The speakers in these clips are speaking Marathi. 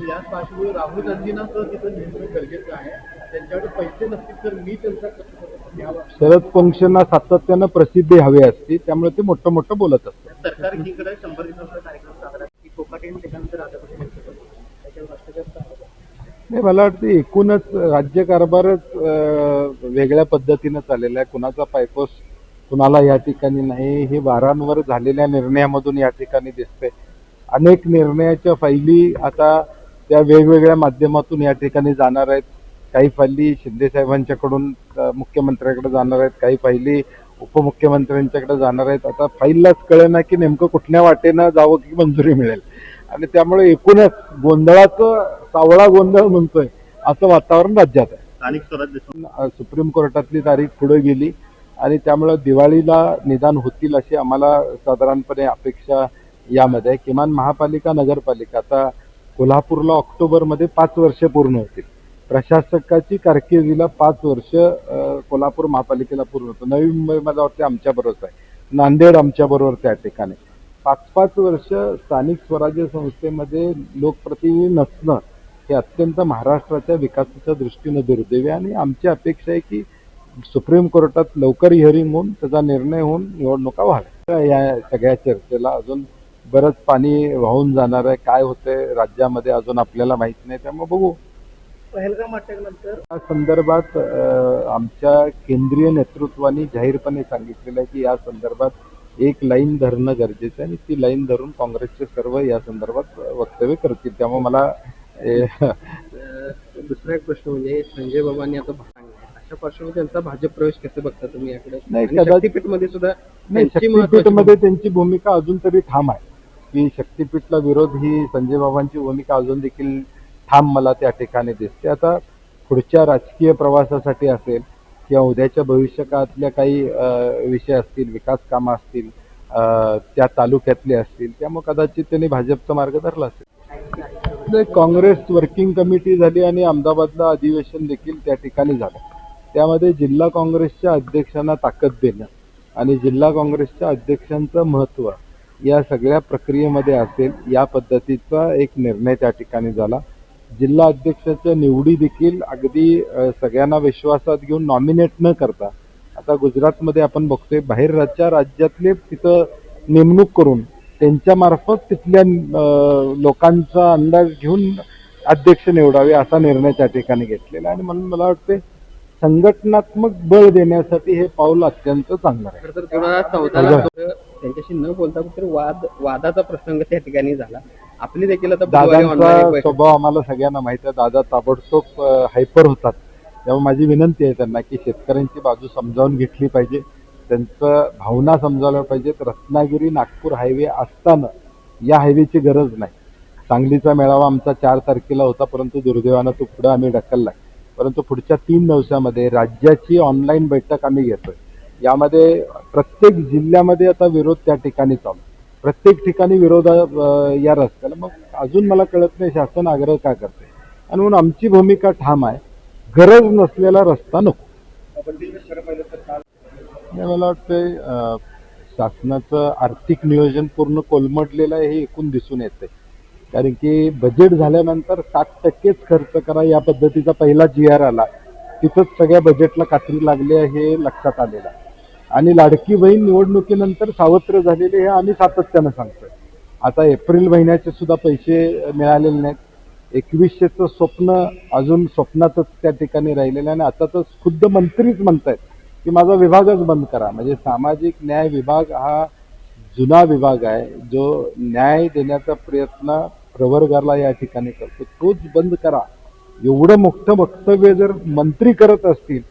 याच पार्श्वभूमीवर राहुल गांधींना तर तिथं नेमकं गरजेचं आहे. त्यांच्याकडे पैसे नसतील तर मी त्यांचा घ्यावा. शरद पंक्षांना सातत्यानं प्रसिद्धी हवी असते त्यामुळे ते मोठं मोठं बोलत असतात. सरकार एकीकडे शंभर दिवसाचा कार्यक्रम साजरा कोकाटेन त्याच्यानंतर राधाकृष्ण. नाही मला वाटतं एकूणच राज्यकारभारच अं, वेगळ्या पद्धतीनं चाललेला आहे. कुणाचा पायपोस कुणाला या ठिकाणी नाही हे वारांवर झालेल्या निर्णयामधून या ठिकाणी दिसते अनेक निर्णयाच्या फायली आता त्या वेगवेगळ्या माध्यमातून या ठिकाणी जाणार आहेत. काही फायली शिंदे साहेबांच्याकडून मुख्यमंत्र्याकडे जाणार आहेत. काही फायली उपमुख्यमंत्र्यांच्याकडे जाणार आहेत. आता फाईललाच कळेना की नेमकं कुठल्या वाटेनं जावं की मंजुरी मिळेल. आणि त्यामुळे एकूणच गोंधळाचं सावळा गोंधळ म्हणतोय असं वातावरण राज्यात आहे. स्थानिक स्वराज्य सुप्रीम कोर्टातली तारीख पुढे गेली. आणि त्यामुळे दिवाळीला निदान होतील अशी आम्हाला साधारणपणे अपेक्षा यामध्ये आहे. किमान महापालिका नगरपालिका. आता कोल्हापूरला ऑक्टोबरमध्ये पाच वर्ष पूर्ण होतील प्रशासकाची कारकिर्दीला पाच वर्ष कोल्हापूर महापालिकेला पूर्ण होतं. नवी मुंबई मला वाटते आमच्याबरोबरच आहे. नांदेड आमच्याबरोबर त्या ठिकाणी. पाच पाच वर्ष स्थानिक स्वराज्य संस्थेमध्ये लोकप्रतिनिधी नसणं हे अत्यंत महाराष्ट्राच्या विकासाच्या दृष्टीनं दुर्दैवी आणि आमची अपेक्षा आहे की सुप्रीम कोर्टात लवकर हिअरिंग होऊन त्याचा निर्णय होऊन निवडणुका व्हाव्या या सगळ्या चर्चेला अजून बरंच पाणी वाहून जाणार आहे. काय होतंय राज्यामध्ये अजून आपल्याला माहीत नाही. त्यामुळे बघू. पहलगाम अटॅकनंतर या संदर्भात आमच्या केंद्रीय नेतृत्वाने जाहीरपणे सांगितलेलं आहे की या संदर्भात एक लाईन धरणं गरजेचं आहे आणि ती लाईन धरून काँग्रेसचे सर्व या संदर्भात वक्तव्य करतील. त्यामुळे मला दुसरा एक प्रश्न म्हणजे संजय बाबांनी आता अशा पार्श्वभूमीवर त्यांचा भाजप प्रवेश कसे बघता तुम्ही याकडे? नाही, कदाचित- शक्तीपीठमध्ये सुद्धा नाही शक्तीपीठमध्ये त्यांची भूमिका अजून तरी ठाम आहे. की शक्तीपीठला विरोध ही संजय बाबांची भूमिका अजून देखील ठाम मला त्या ठिकाणी दिसते. आता पुढच्या राजकीय प्रवासासाठी असेल किंवा उद्याच्या भविष्यकाळातल्या काही विषय असतील विकास कामं असतील त्या तालुक्यातले असतील त्यामुळे कदाचित त्यांनी भाजपचा मार्ग धरला असेल. नाही, काँग्रेस वर्किंग कमिटी झाली आणि अहमदाबादला अधिवेशन देखील त्या ठिकाणी झालं. त्यामध्ये जिल्हा काँग्रेसच्या अध्यक्षांना ताकद देणं आणि जिल्हा काँग्रेसच्या अध्यक्षांचं महत्त्व या सगळ्या प्रक्रियेमध्ये असेल या पद्धतीचा एक निर्णय त्या ठिकाणी झाला. जिल्हा अध्यक्षाच्या निवडी देखील अगदी सगळ्यांना विश्वासात घेऊन नॉमिनेट न करता आता गुजरातमध्ये आपण बघतोय बाहेरच्या राज्यातले तिथं नेमणूक करून त्यांच्यामार्फत तिथल्या लोकांचा अंदाज घेऊन अध्यक्ष निवडावे असा निर्णय त्या ठिकाणी घेतलेला आणि म्हणून मला वाटते संघटनात्मक बळ देण्यासाठी हे पाऊल अत्यंत चांगलं आहे. खरं तर दोन हजार चौदाला त्यांच्याशी न बोलता कुठे वाद वादाचा प्रसंग त्या ठिकाणी झाला. आपली देखील आता बुधवारी online दादांचा बैठक- स्वभाव आम्हाला सगळ्यांना माहिती आहे. दादा ताबडतोब हायपर होतात. त्यामुळे माझी विनंती आहे त्यांना की शेतकऱ्यांची बाजू समजावून घेतली पाहिजे. त्यांचं भावना समजावल्या पाहिजेत रत्नागिरी नागपूर हायवे असताना या हायवेची गरज नाही. सांगलीचा मेळावा आमचा चार तारखेला होता परंतु दुर्दैवानं तो पुढं आम्ही ढकलला. परंतु पुढच्या तीन दिवसामध्ये राज्याची ऑनलाईन बैठक आम्ही घेतोय. यामध्ये प्रत्येक जिल्ह्यामध्ये आता विरोध त्या ठिकाणी चालू प्रत्येक ठिकाणी विरोध या रस्त्याला. मग अजून मला कळत नाही शासन आग्रह का करते आणि म्हणून आमची भूमिका ठाम आहे. गरज नसलेला रस्ता नको. मला वाटतंय शासनाचं आर्थिक नियोजन पूर्ण कोलमडलेलं आहे हे एकूण दिसून येते कारण की बजेट झाल्यानंतर साठ टक्केच खर्च करा या पद्धतीचा पहिला जी आर आला. तिथंच सगळ्या बजेटला कात्री लागली आहे हे लक्षात आलेलं आहे. आणि लाडकी बहीण निवडणुकीनंतर सावत्र झालेले हे आम्ही सातत्यानं सांगतोय. आता एप्रिल महिन्याचे सुद्धा पैसे मिळालेले नाहीत. एकवीसशेचं स्वप्न अजून स्वप्नातच त्या ठिकाणी राहिलेलं आहे. आणि आता तर खुद्द मंत्रीच म्हणतायत की माझा विभागच बंद करा. म्हणजे सामाजिक न्याय विभाग हा जुना विभाग आहे. जो न्याय देण्याचा प्रयत्न प्रवर्गाला या ठिकाणी करतो. तोच बंद करा. एवढं मोठं वक्तव्य जर मंत्री करत असतील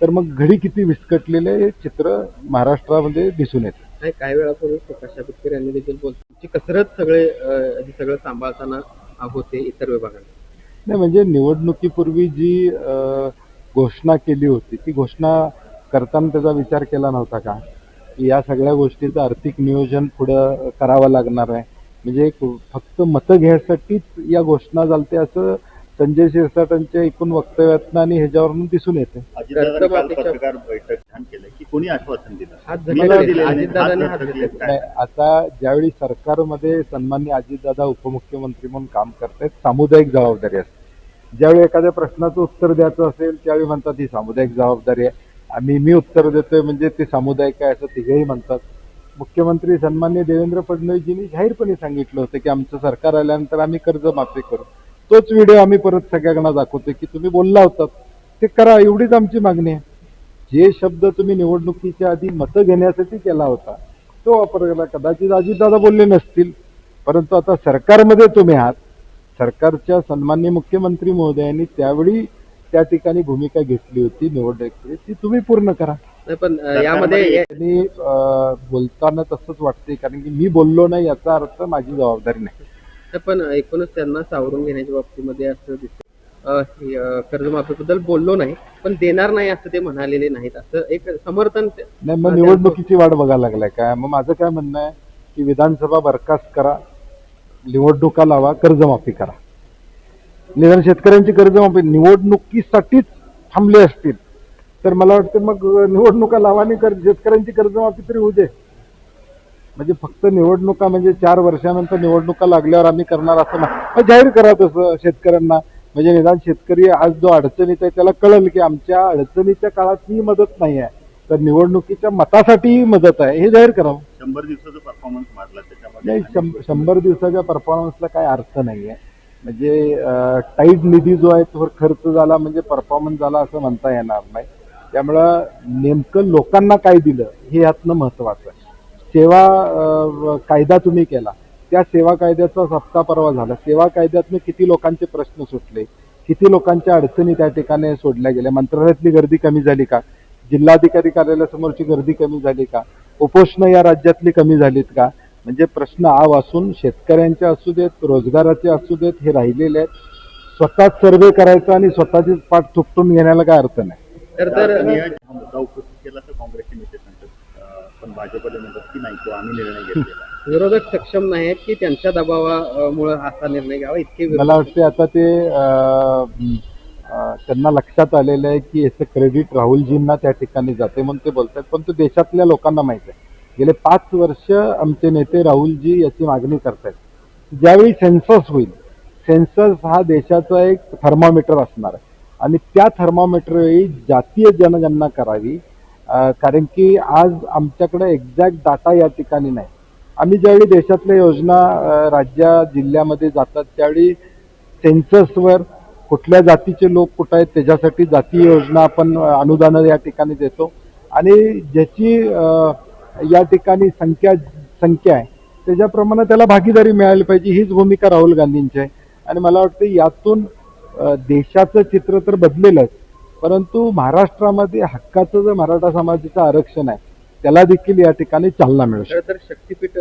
तर मग घडी किती विस्कटलेले हे चित्र महाराष्ट्रामध्ये दिसून येते. नाही काही वेळापूर्वी प्रकाश आंबेडकर यांनी देखील बोलतो कसरत सगळे हे सगळं सांभाळताना होते इतर विभागांना. नाही म्हणजे निवडणुकीपूर्वी जी घोषणा केली होती ती घोषणा करताना त्याचा विचार केला नव्हता का? की या सगळ्या गोष्टीचं आर्थिक नियोजन पुढं करावं लागणार आहे. म्हणजे एक फक्त मतं घ्यायसाठीच या घोषणा चालते असं संजय शिरसाटांच्या एकूण वक्तव्यातनं आणि ह्याच्यावरून दिसून येते अजितदादांनी काल कर्जमाफीच्या- पत्रकार बैठक घाण केलं. की कोणी आश्वासन दिलं? हात मला झटकले दिलेलं नाही. अजितदादांनी हात हात झटकले. झटकले नाही, आता ज्यावेळी सरकारमध्ये सन्मान्य अजितदादा उपमुख्यमंत्री म्हणून काम करतायत सामुदायिक जबाबदारी असते. ज्यावेळी एखाद्या प्रश्नाचं उत्तर द्यायचं असेल त्यावेळी म्हणतात ही सामुदायिक जबाबदारी आहे. आम्ही मी उत्तर देतोय म्हणजे ते सामुदायिक आहे असं तिघेही म्हणतात. मुख्यमंत्री सन्मान्य देवेंद्र फडणवीसजींनी जाहीरपणे सांगितलं होतं की आमचं सरकार आल्यानंतर आम्ही कर्जमाफी करू. तोच व्हिडिओ आम्ही परत सगळ्यांना दाखवतोय की तुम्ही बोलला होतात ते करा एवढीच आमची मागणी आहे. जे शब्द तुम्ही निवडणुकीच्या आधी मतं घेण्यासाठी केला होता तो वापरला कदाचित अजितदादा बोलले नसतील परंतु आता सरकारमध्ये तुम्ही आहात. सरकारच्या सन्मान्य मुख्यमंत्री महोदयांनी त्यावेळी त्या ठिकाणी भूमिका घेतली होती निवडणुकीची. ती तुम्ही पूर्ण करा. पण यामध्ये बोलताना तसंच वाटते कारण की मी बोललो नाही याचा अर्थ माझी जबाबदारी नाही. पण एकूणच त्यांना सावरून घेण्याच्या बाबतीमध्ये असं दिसतं कर्जमाफीबद्दल बोललो नाही पण देणार नाही असं ते म्हणालेले नाहीत. असं एक समर्थन नाही मग निवडणुकीची वाट बघायला लागलाय काय? मग माझं काय म्हणणं आहे की विधानसभा बरखास्त करा निवडणुका लावा कर्जमाफी करा. निदान शेतकऱ्यांची कर्जमाफी निवडणुकीसाठीच थांबले असतील. तर मला वाटतं मग निवडणुका लावा आणि कर शेतकऱ्यांची कर्जमाफी तरी होऊ दे. म्हणजे फक्त निवडणुका म्हणजे चार वर्षानंतर निवडणुका लागल्यावर आम्ही करणार असं नाही. जाहीर करा तसं शेतकऱ्यांना. म्हणजे निदान शेतकरी आज जो अडचणीत आहे त्याला कळेल की आमच्या अडचणीच्या काळात ही मदत नाही आहे. तर निवडणुकीच्या मतासाठीही मदत आहे. हे जाहीर करावं शंभर दिवसाचा परफॉर्मन्स मारला त्याच्यामध्ये. नाही शंभर दिवसाच्या परफॉर्मन्सला काय अर्थ नाही आहे. म्हणजे टाईट निधी जो आहे तो खर्च झाला म्हणजे परफॉर्मन्स झाला असं म्हणता येणार नाही. त्यामुळं नेमकं लोकांना काय दिलं हे यातनं महत्वाचं आहे. सेवा कायदा तुम्ही केला त्या सेवा कायद्याचा सप्ताह परवा झाला. सेवा कायद्यातनं किती लोकांचे प्रश्न सुटले किती लोकांच्या अडचणी त्या ठिकाणी सोडल्या गेल्या? मंत्रालयातली गर्दी कमी झाली का? जिल्हाधिकारी कार्यालयासमोरची गर्दी कमी झाली का? उपोषणं या राज्यातली कमी झालीत का? म्हणजे प्रश्न आव असून शेतकऱ्यांचे असू देत रोजगाराचे असू देत हे राहिलेले आहेत. स्वतःच सर्वे करायचा आणि स्वतःचीच पाठ थुपटून घेण्याला काय अर्थ नाही. तर तर हा मुद्दा उपस्थित केला तर काँग्रेसचे नेते सांगतात पण भाजपला म्हणतात की नाही तो आम्ही निर्णय घेतलेला विरोधक सक्षम नाहीत की त्यांच्या दबावामुळे असा निर्णय घ्यावा? इतके मला वाटते आता ते त्यांना लक्षात आलेलं आहे की याचं क्रेडिट राहुलजींना त्या ठिकाणी जाते म्हणून ते बोलतात पण तो देशातल्या लोकांना माहीत आहे. गेले पाच वर्ष आमचे नेते राहुलजी याची मागणी करतायत. ज्यावेळी सेन्सस होईल सेन्सस हा देशाचा एक थर्मामीटर असणार आहे. आणि त्या थर्मामीटरवेळी जातीय जनगणना करावी. कारण की आज आमच्याकडे एक्झॅक्ट डाटा या ठिकाणी नाही. आम्ही ज्यावेळी देशातल्या योजना राज्या जिल्ह्यामध्ये जातात त्यावेळी सेन्ससवर कुठल्या जातीचे लोक कुठं आहेत त्याच्यासाठी जातीय योजना आपण अनुदानं या ठिकाणी देतो. आणि ज्याची या ठिकाणी संख्या संख्या आहे त्याच्याप्रमाणे त्याला भागीदारी मिळाली पाहिजे हीच भूमिका राहुल गांधींची आहे. आणि मला वाटतं यातून देशाचं चित्र तर बदलेलंच परंतु महाराष्ट्रामध्ये हक्काचं जे मराठा समाजाचं आरक्षण आहे त्याला देखील या ठिकाणी चालना मिळू शकते. तर शक्तीपीठ